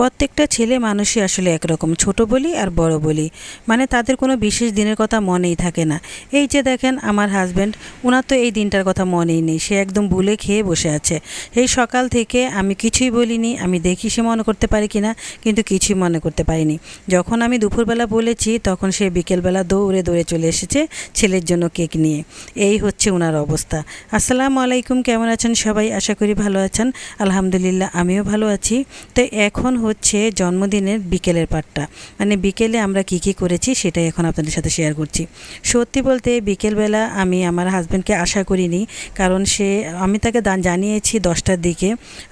প্রত্যেকটা ছেলে মানুষই আসলে একরকম, ছোট বলি আর বড় বলি। মানে তাদের কোনো বিশেষ দিনের কথা মনেই থাকে না। এই যে দেখেন আমার হাজব্যান্ড ওনার তো এই দিনটার কথা মনেই নেই। সে একদম ভুলে খেয়ে বসে আছে। এই সকাল থেকে আমি কিছুই বলিনি, আমি দেখি সে মনে করতে পারি কি না, কিন্তু কিছুই মনে করতে পারিনি। যখন আমি দুপুরবেলা বলেছি, তখন সে বিকেলবেলা দৌড়ে দৌড়ে চলে এসেছে ছেলের জন্য কেক নিয়ে। এই হচ্ছে ওনার অবস্থা। আসসালামু আলাইকুম, কেমন আছেন সবাই? আশা করি ভালো আছেন। আলহামদুলিল্লাহ, আমিও ভালো আছি। তো এখন হচ্ছে জন্মদিনের বিকেলের পাটটা মানে বিকেলে আমরা কি কি করেছি সেটাই এখন আপনাদের সাথে শেয়ার করছি। সত্যি বলতে বিকেলবেলা আমি আমার হাজব্যান্ডকে আশা করিনি, কারণ সে, আমি তাকে দান জানিয়েছি দশটার দিকে।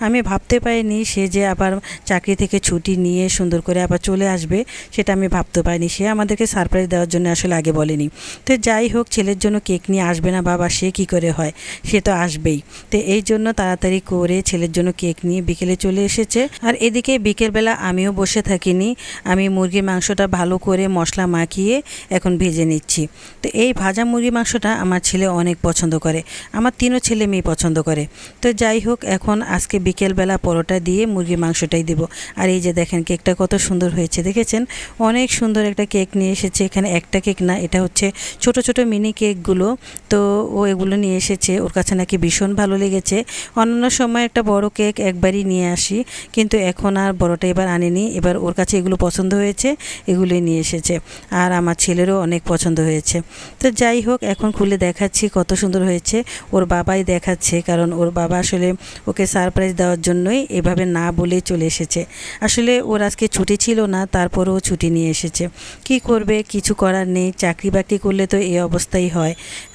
আমি ভাবতে পারিনি সে যে আবার চাকরি থেকে ছুটি নিয়ে সুন্দর করে আবার চলে আসবে, সেটা আমি ভাবতে পারিনি। সে আমাদেরকে সারপ্রাইজ দেওয়ার জন্য আসলে আগে বলেনি। তো যাই হোক, ছেলের জন্য কেক নিয়ে আসবে না বাবা, সে কি করে হয়? সে তো আসবেই। তো এই জন্য তাড়াতাড়ি করে ছেলের জন্য কেক নিয়ে বিকেলে চলে এসেছে। আর এদিকে বিকেলবেলা আমিও বসে থাকিনি। আমি মুরগির মাংসটা ভালো করে মশলা মাখিয়ে এখন ভেজে নিচ্ছি। তো এই ভাজা মুরগির মাংসটা আমার ছেলে অনেক পছন্দ করে। আমার তিনও ছেলে মেয়ে পছন্দ করে। তো যাই হোক, এখন আজকে বিকেলবেলা পরোটা দিয়ে মুরগির মাংসটাই দেবো। আর এই যে দেখেন, কেকটা কত সুন্দর হয়েছে, দেখেছেন? অনেক সুন্দর একটা কেক নিয়ে এসেছে। এখানে একটা কেক না, এটা হচ্ছে ছোট ছোট মিনি কেকগুলো। তো ও এগুলো নিয়ে এসেছে। ওর কাছে নাকি ভীষণ ভালো লেগেছে। অন্যান্য সময় একটা বড় কেক একবারই নিয়ে আসি। কিন্তু এখন আর বড়টা এবার আনেনি। এবার ওর কাছে এগুলো পছন্দ হয়েছে এগুলো নিয়ে এসেছে। আর আমার ছেলেরও অনেক পছন্দ হয়েছে। তো যাই হোক, এখন খুলে দেখাচ্ছি কত সুন্দর হয়েছে। ওর বাবাই দেখাচ্ছে, কারণ ওর বাবা আসলে ওকে সারপ্রাইজ দেওয়ার জন্যই এভাবে না বলে চলে এসেছে। আসলে ওর আজকে ছুটি ছিল না, তারপরেও ছুটি নিয়ে এসেছে। কি করবে, কিছু করার নেই, চাকরি বাকরি করলে তো এই অবস্থাই হয়।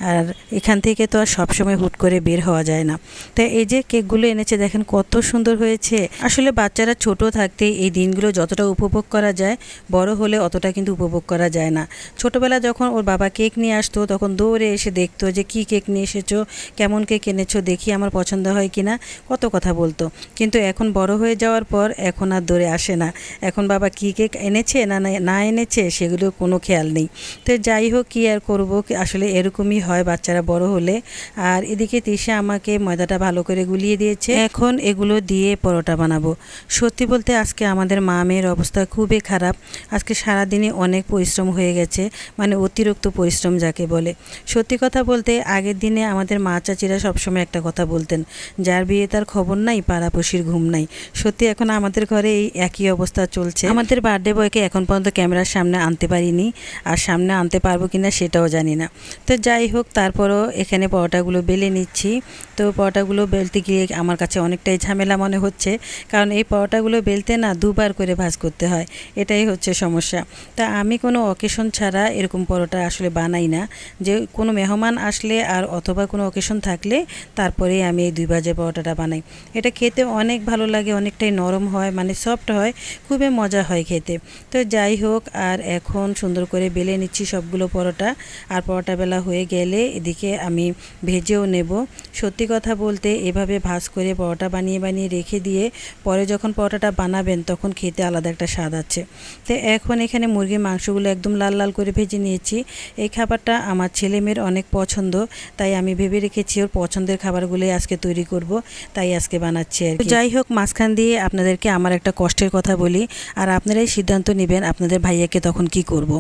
আর এখান থেকে তো আর সবসময় হুট করে বের হওয়া যায় না। তাই এই যে কেকগুলো এনেছে, দেখেন কত সুন্দর হয়েছে। আসলে বাচ্চারা ছোট থাকতে এই দিনগুলো যতটা উপভোগ করা যায়, বড় হলে অতটা কিন্তু উপভোগ করা যায় না। ছোটোবেলা যখন ওর বাবা কেক নিয়ে আসতো, তখন দৌড়ে এসে দেখতো যে, কি কেক নিয়ে এসেছ? কেমন কেক এনেছো? দেখি আমার পছন্দ হয় কিনা কত কথা বলতো। কিন্তু এখন বড় হয়ে যাওয়ার পর এখন আর দৌড়ে আসে না। এখন বাবা কি কেক এনেছে না না- না এনেছে সেগুলো কোনো খেয়াল নেই। তো যাই হোক, কী আর করব? কি- আসলে এরকমই হয় বাচ্চারা বড় হলে। আর এদিকে তিশা আমাকে ময়দাটা ভালো করে গুলিয়ে দিয়েছে। এখন এগুলো দিয়ে পরোটা বানাবো। সত্যি বলতে আজকে আমাদের মা মেয়ের অবস্থা খুবই খারাপ। আজকে সারাদিনে অনেক পরিশ্রম হয়ে গেছে মানে অতিরিক্ত পরিশ্রম যাকে বলে। সত্যি কথা বলতে আগের দিনে আমাদের মা চাচিরা সবসময় একটা কথা বলতেন, যার বিয়ে তার খবর নাই, পাড়াপড়শির ঘুম নাই। সত্যি এখন আমাদের ঘরে এই একই অবস্থা চলছে। আমাদের বার্থডে বয়কে এখন পর্যন্ত ক্যামেরার সামনে আনতে পারিনি, আর সামনে আনতে পারব কিনা সেটাও জানি না। তো যাই হোক, তারপরও এখানে পরোটাগুলো বেলে নিচ্ছি। তো পরোটাগুলো বেলতে গিয়ে আমার কাছে অনেকটাই ঝামেলা মনে হচ্ছে, কারণ এই পরোটাগুলো বেলতে না দুবার করে ভাজ করতে হয়, এটাই হচ্ছে সমস্যা। তা আমি কোনো অকেশন ছাড়া এরকম পরোটা আসলে বানাই না। যে কোনো মেহমান আসলে আর অথবা কোনো অকেশন থাকলে তারপরেই আমি এই দুই ভাজে পরোটাটা বানাই। এটা খেতে অনেক ভালো লাগে, অনেকটাই নরম হয় মানে সফট হয়, খুবই মজা হয় খেতে। তো যাই হোক, আর এখন সুন্দর করে বেলে নিচ্ছি সবগুলো পরোটা। আর পরোটা বেলা হয়ে গেলে এদিকে আমি ভেজেও নেব। সত্যি কথা বলতে এভাবে ভাজ করে পরোটা বানিয়ে বানিয়ে রেখে দিয়ে পরে যখন পরোটাটা বানাবেন, তখন খেতে আলাদা একটা স্বাদ আছে। তো এখন এখানে মুরগির মাংসগুলো একদম লাল লাল করে ভেজে নিয়েছি। এই খাবারটা আমার ছেলে মেয়ের অনেক পছন্দ, তাই আমি ভেবে রেখেছি ওর পছন্দের খাবারগুলোই আজকে তৈরি করব, তাই আজকে বানাচ্ছি আর যাই হোক, মাঝখান দিয়ে আপনাদেরকে আমার একটা কষ্টের কথা বলি, আর আপনারাই সিদ্ধান্ত নেবেন আপনাদের ভাইয়াকে তখন কি করব।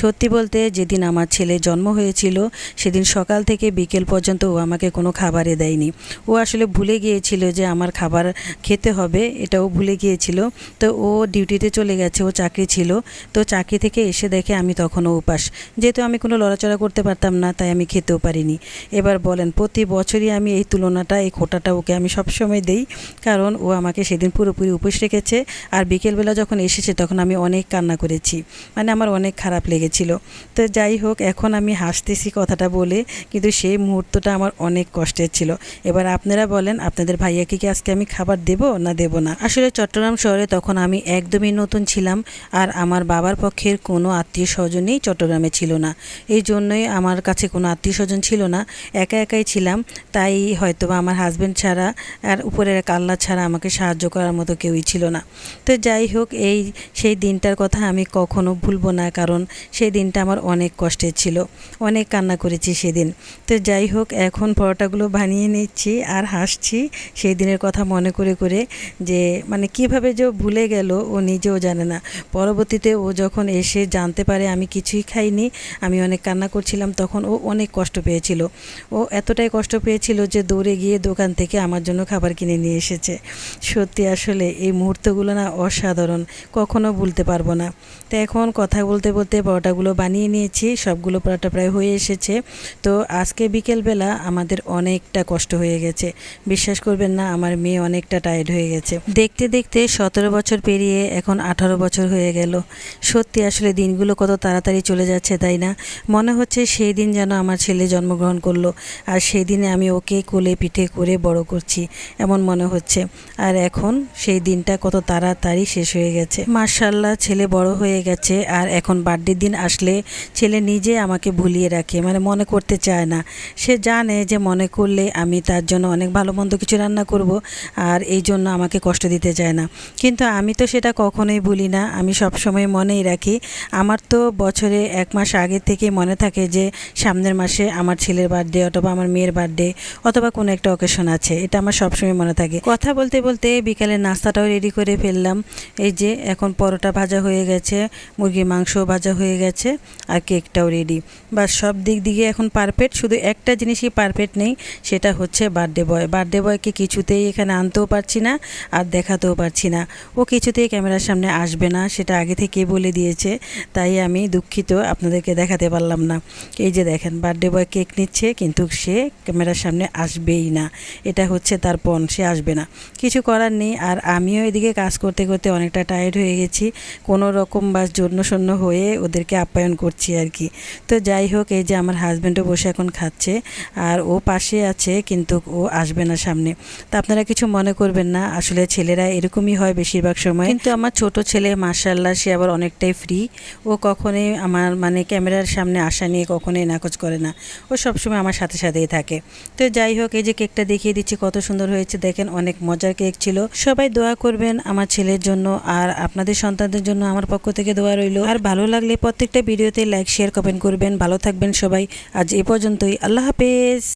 সত্যি বলতে যেদিন আমার ছেলে জন্ম হয়েছিল, সেদিন সকাল থেকে বিকেল পর্যন্ত ও আমাকে কোনো খাবারে দেয়নি। ও আসলে ভুলে গিয়েছিল যে আমার খাবার খেতে হবে, এটাও ভুলে গিয়েছিল। তো ও ডিউটিতে চলে গেছে, ও চাকরি ছিল। তো চাকরি থেকে এসে দেখে আমি তখনও উপাস। যেহেতু আমি কোনো লড়াচড়া করতে পারতাম না, তাই আমি খেতেও পারিনি। এবার বলেন, প্রতি বছরই আমি এই তুলনাটা, এই খোটাটা ওকে আমি সবসময় দেই, কারণ ও আমাকে সেদিন পুরোপুরি উপোস রেখেছে। আর বিকেলবেলা যখন এসেছে, তখন আমি অনেক কান্না করেছি। মানে আমার অনেক খারাপ লেগেছিল। তো যাই হোক, এখন আমি হাসতেছি কথাটা বলে, কিন্তু সেই মুহূর্তটা আমার অনেক কষ্টের ছিল। এবার আপনারা বলেন, আপনাদের ভাইয়াকে কি আজকে আমি খাবার দেব না দেব না? আসলে চট্টগ্রাম শহরে তখন আমি একদমই নতুন ছিলাম আর আমার বাবার পক্ষের কোনো আত্মীয় স্বজনই চট্টগ্রামে ছিল না। এই জন্যই আমার কাছে কোনো আত্মীয় স্বজন ছিল না। একা একাই ছিলাম। তাই হয়তো আমার হাজব্যান্ড ছাড়া আর উপরের এক আল্লাহ ছাড়া আমাকে সাহায্য করার মতো কেউই ছিল না। তো যাই হোক, এই সেই দিনটার কথা আমি কখনো ভুলবো না কারণ সেই দিনটা আমার অনেক কষ্টের ছিল। অনেক কান্না করেছি সেদিন। তো যাই হোক, এখন পরোটাগুলো বানিয়ে নিচ্ছি আর হাসছি। সেই দিনের কথা মনে করে করে যে মানে কীভাবে যে ভুলে গেল, ও নিজেও জানে না। পরবর্তীতে ও যখন এসে জানতে পারে, আমি কিছুই খাইনি, আমি অনেক কান্না করছিলাম, তখন ও অনেক কষ্ট পেয়েছিল। ও এতটাই কষ্ট পেয়েছিল যে দৌড়ে গিয়ে দোকান থেকে আমার জন্য খাবার কিনে নিয়ে এসেছে। সত্যি আসলে এই মুহূর্তগুলো না অসাধারণ, কখনো ভুলতে পারব না। তো এখন কথা বলতে বলতে পরোটাগুলো বানিয়ে নিয়েছি, সবগুলো পরোটা প্রায় হয়ে এসেছে। তো আজকে বিকেলবেলা আমাদের অনেকটা কষ্ট হয়ে গেছে। বিশ্বাস করবেন না, আমার মেয়ে অনেকটা টায়ার্ড হয়ে গেছে। দেখতে দেখতে সতেরো বছর পেরিয়ে এখন আঠারো বছর হয়ে গেল। সত্যি আসলে দিনগুলো কত তাড়াতাড়ি চলে যাচ্ছে, তাই না? মনে হচ্ছে সেই দিন যেন আমার ছেলে জন্মগ্রহণ করল, আর সেই দিনে আমি ওকে কোলে পিঠে করে বড় করছি, এমন মনে হচ্ছে। আর এখন সেই দিনটা কত তাড়াতাড়ি শেষ হয়ে গেছে। মার্শাল্লাহ ছেলে বড় হয়ে গেছে, আর এখন বার্থডের দিন আসলে ছেলে নিজে আমাকে ভুলিয়ে রাখে মানে মনে করতে চায় না। সে জানে যে মনে করলে আমি তার জন্য অনেক ভালো মন্দ কিছু রান্না করব, আর এই জন্য আমাকে কষ্ট দিতে চায় না। কিন্তু আমি তো সেটা কখনোই ভুলি না। আমি সবসময় মনেই রাখি। আমার তো বছরে এক মাস আগে থেকে মনে থাকে যে, সামনের মাসে আমার ছেলের বার্থডে অথবা আমার মেয়ের বার্থডে অথবা কোনো একটা অকেশন আছে। এটা আমার সবসময় মনে থাকে। কথা বলতে বলতে বিকালে নাস্তাটাও রেডি করে ফেললাম। এই যে, এখন পরোটা ভাজা হয়ে গেছে, মুরগির মাংস ভাজা হয়ে গেছে আর কেকটাও রেডি বা সব দিক দিকে এখন পারফেক্ট শুধু একটা জিনিসই পারফেক্ট নেই, সেটা হচ্ছে বার্থডে বয় বার্থডে বয়কে কিছুতেই এখানে আনতেও পারছি না আর দেখাতেও পারছি না। ও কিছুতেই ক্যামেরার সামনে আসবে না, সেটা আগে থেকে বলে দিয়েছে। তাই আমি দুঃখিত, আপনাদেরকে দেখাতে পারলাম না। এই যে দেখেন বার্থডে বয় কেক নিচ্ছে, কিন্তু সে ক্যামেরার সামনে আসবেই না। এটা হচ্ছে তার পণ, সে আসবে না। কিছু করার নেই, আর আমিও এদিকে কাজ করতে করতে অনেকটা টায়ার্ড হয়ে গেছি। কোনো রকম বা শূন্য হয়ে ওদেরকে আপ্যায়ন করছি আর কি। তো যাই হোক, এই যে আমার হাজব্যান্ডও বসে এখন খাচ্ছে, আর ও পাশে আছে, কিন্তু ও আসবে না সামনে। তা আপনারা কিছু মনে করবেন না, আসলে ছেলেরা এরকমই হয় বেশিরভাগ সময়। কিন্তু আমার ছোট ছেলে মার্শাল্লাহ সে আবার অনেকটাই ফ্রি ও কখনোই আমার মানে ক্যামেরার সামনে আসা নিয়ে কখনোই নাকচ করে না। ও সবসময় আমার সাথে সাথেই থাকে। তো যাই হোক, এই যে কেকটা দেখিয়ে দিচ্ছি, কত সুন্দর হয়েছে। দেখেন, অনেক মজার কেক ছিল। সবাই দোয়া করবেন আমার ছেলের জন্য আর আপনাদের সন্তানদের জন্য আমার পক্ষ থেকে দোয়া রইল। আর ভালো লাগলে প্রত্যেকটা ভিডিওতে লাইক শেয়ার কমেন্ট করবেন। ভালো থাকবেন সবাই। আজ এ পর্যন্তই। আল্লাহ হাফেজ।